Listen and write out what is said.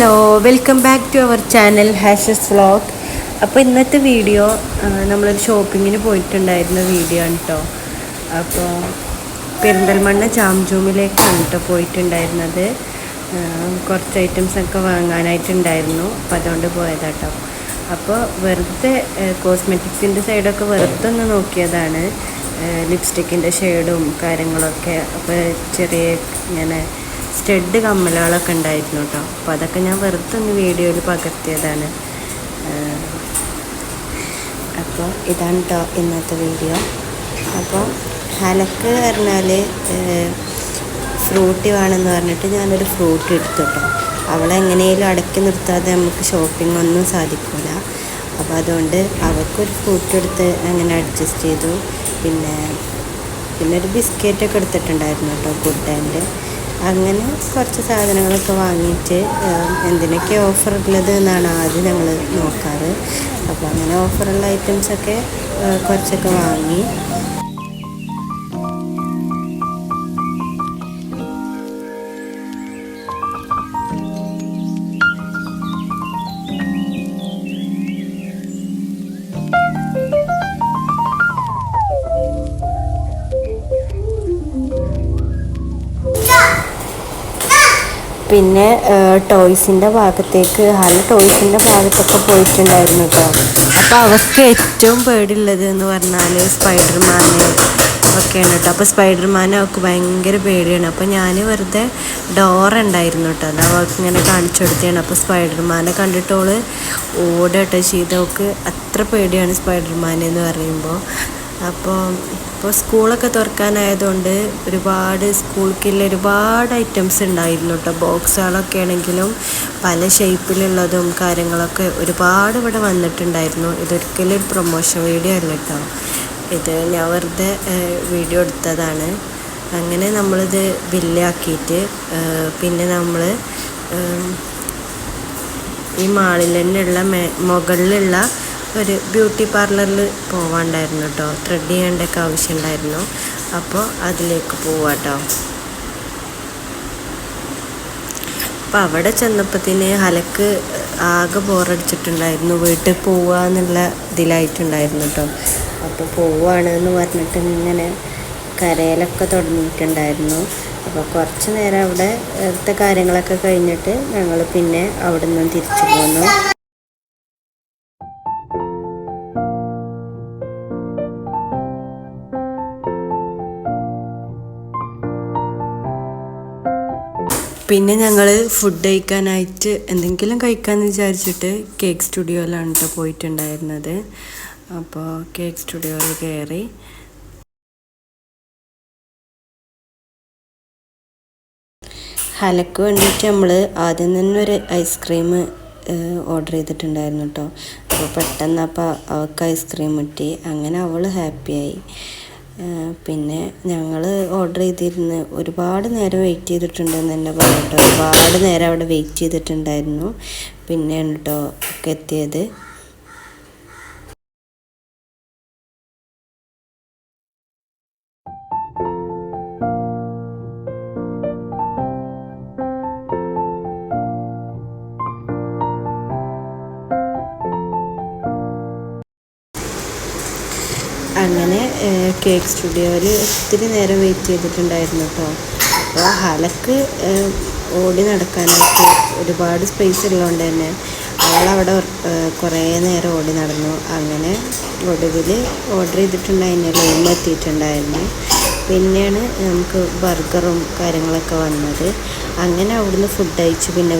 Hello welcome back to our channel hashes vlog അപ്പോൾ ഇന്നത്തെ video നമ്മളൊരു ഷോപ്പിങ്ങിന് പോയിട്ടുണ്ടായിരുന്ന വീഡിയോ ആണ് കേട്ടോ അപ്പോൾ പെരിന്തൽമണ്ണ ജാംജൂമിലേക്കാണ് കേട്ടോ പോയിട്ടുണ്ടായിരുന്നത്. കുറച്ച് ഐറ്റംസ് ഒക്കെ വാങ്ങാനായിട്ടുണ്ടായിരുന്നു. അപ്പോൾ അതുകൊണ്ട് പോയതാട്ടോ അപ്പോൾ വെറുതെ കോസ്മെറ്റിക്സിന്റെ സൈഡൊക്കെ വെറുതെ ഒന്ന് നോക്കിയതാണ്. ലിപ്സ്റ്റിക്കിന്റെ ഷെയ്ഡും കാര്യങ്ങളൊക്കെ. അപ്പോൾ ചെറിയ ഇങ്ങനെ സ്റ്റഡ് കമ്മലുകളൊക്കെ ഉണ്ടായിരുന്നു കേട്ടോ. അപ്പോൾ അതൊക്കെ ഞാൻ വെറുതെ ഒന്ന് വീഡിയോയിൽ പകർത്തിയതാണ്. അപ്പോൾ ഇതാണ് കേട്ടോ ഇന്നത്തെ വീഡിയോ. അപ്പോൾ ഹലക്ക് പറഞ്ഞാൽ ഫ്രൂട്ടി വേണമെന്ന് പറഞ്ഞിട്ട് ഞാനൊരു ഫ്രൂട്ട് എടുത്തു കേട്ടോ അവളെ എങ്ങനെയും അടക്കി നിർത്താതെ നമുക്ക് ഷോപ്പിംഗ് ഒന്നും സാധിക്കില്ല അപ്പോൾ അതുകൊണ്ട് അവൾക്കൊരു ഫ്രൂട്ട് എടുത്ത് അങ്ങനെ അഡ്ജസ്റ്റ് ചെയ്തു. പിന്നെ പിന്നെ ഒരു ബിസ്ക്കറ്റൊക്കെ എടുത്തിട്ടുണ്ടായിരുന്നു കേട്ടോ ഗുഡ് ആൻഡ് അങ്ങനെ കുറച്ച് സാധനങ്ങളൊക്കെ വാങ്ങിയിട്ട് എന്തിനൊക്കെ ഓഫർ ഉള്ളത് എന്നാണ് ആദ്യം ഞങ്ങൾ നോക്കാറ്. അപ്പോൾ അങ്ങനെ ഓഫറുള്ള ഐറ്റംസൊക്കെ കുറച്ചൊക്കെ വാങ്ങി. പിന്നെ ടോയ്സിന്റെ ഭാഗത്തേക്ക് ഹല ടോയ്സിന്റെ ഭാഗത്തൊക്കെ പോയിട്ടുണ്ടായിരുന്നു കേട്ടോ അപ്പോൾ അവർക്ക് ഏറ്റവും പേടിയുള്ളത് എന്ന് പറഞ്ഞാൽ സ്പൈഡർമാനെ ഒക്കെയാണ് കേട്ടോ അപ്പോൾ സ്പൈഡർമാനെ അവൾക്ക് ഭയങ്കര പേടിയാണ്. അപ്പോൾ ഞാൻ വെറുതെ ഡോർ ഉണ്ടായിരുന്നു കേട്ടോ അത് അവൾക്ക് ഇങ്ങനെ കാണിച്ചു കൊടുത്തതാണ്. അപ്പോൾ സ്പൈഡർമാനെ കണ്ടിട്ട് ഓൾ ഓടട്ടോ ചെയ്ത്. അവൾക്ക് അത്ര പേടിയാണ് സ്പൈഡർമാനെ എന്ന് പറയുമ്പോൾ അപ്പോൾ ഇപ്പോൾ സ്കൂളൊക്കെ തുറക്കാനായതുകൊണ്ട് ഒരുപാട് സ്കൂൾക്കുള്ള ഒരുപാട് ഐറ്റംസ് ഉണ്ടായിരുന്നു കേട്ടോ ബോക്സുകളൊക്കെ ആണെങ്കിലും പല ഷേപ്പിലുള്ളതും കാര്യങ്ങളൊക്കെ ഒരുപാട് ഇവിടെ വന്നിട്ടുണ്ടായിരുന്നു. ഇതൊരിക്കലും ഒരു പ്രൊമോഷൻ വീഡിയോ അല്ല കേട്ടോ ഇത് ഞാൻ വെറുതെ വീഡിയോ എടുത്തതാണ്. അങ്ങനെ നമ്മളിത് ബില്ലാക്കിയിട്ട് പിന്നെ നമ്മൾ ഈ മാളിൽ തന്നെയുള്ള മേ മുകളിലുള്ള ഒരു ബ്യൂട്ടി പാർലറിൽ പോവാണ്ടായിരുന്നു കേട്ടോ ത്രെഡ് ചെയ്യേണ്ടൊക്കെ ആവശ്യമുണ്ടായിരുന്നു. അപ്പോൾ അതിലേക്ക് പോവാട്ടോ. അപ്പോൾ അവിടെ ചെന്നപ്പത്തിന് ഹലക്ക് ആകെ ബോറടിച്ചിട്ടുണ്ടായിരുന്നു. വീട്ടിൽ പോവുക എന്നുള്ള ഇതിലായിട്ടുണ്ടായിരുന്നു കേട്ടോ അപ്പോൾ പോവുകയാണ് എന്ന് പറഞ്ഞിട്ട് ഇങ്ങനെ കരയിലൊക്കെ തുടങ്ങിയിട്ടുണ്ടായിരുന്നു. അപ്പോൾ കുറച്ച് നേരം അവിടെ കാര്യങ്ങളൊക്കെ കഴിഞ്ഞിട്ട് ഞങ്ങൾ പിന്നെ അവിടെ നിന്നും തിരിച്ചു പോന്നു. പിന്നെ ഞങ്ങൾ ഫുഡ് കഴിക്കാനായിട്ട് എന്തെങ്കിലും കഴിക്കാമെന്ന് വിചാരിച്ചിട്ട് കേക്ക് സ്റ്റുഡിയോയിലാണ് കേട്ടോ പോയിട്ടുണ്ടായിരുന്നത്. അപ്പോൾ കേക്ക് സ്റ്റുഡിയോയിൽ കയറി ഹലക്ക് വേണ്ടിയിട്ട് നമ്മൾ ആദ്യം തന്നെ ഒരു ഐസ്ക്രീം ഓർഡർ ചെയ്തിട്ടുണ്ടായിരുന്നു കേട്ടോ അപ്പോൾ പെട്ടെന്ന് അപ്പോൾ അവൾക്ക് ഐസ്ക്രീം കിട്ടി. അങ്ങനെ അവൾ ഹാപ്പിയായി പിന്നെ ഞങ്ങൾ ഓർഡർ ചെയ്തിരുന്ന ഒരുപാട് നേരം വെയിറ്റ് ചെയ്തിട്ടുണ്ടെന്ന് തന്നെ പറഞ്ഞു ഒരുപാട് നേരം അവിടെ വെയിറ്റ് ചെയ്തിട്ടുണ്ടായിരുന്നു. പിന്നെയാണ് കേട്ടോ ഒക്കെ എത്തിയത്. അങ്ങനെ കേക്ക് സ്റ്റുഡിയോയിൽ ഒത്തിരി നേരം വെയിറ്റ് ചെയ്തിട്ടുണ്ടായിരുന്നു കേട്ടോ അപ്പോൾ ഹലക്ക് ഓടി നടക്കാനായിട്ട് ഒരുപാട് സ്പേസ് ഉള്ളതുകൊണ്ട് തന്നെ അവളവിടെ കുറേ നേരം ഓടി നടന്നു. അങ്ങനെ ഒടുവിൽ ഓർഡർ ചെയ്തിട്ടുണ്ടായിരുന്നു റൂമിൽ എത്തിയിട്ടുണ്ടായിരുന്നു. പിന്നെയാണ് നമുക്ക് ബർഗറും കാര്യങ്ങളൊക്കെ വന്നത്. അങ്ങനെ അവിടുന്ന് ഫുഡ് കഴിച്ച് പിന്നെ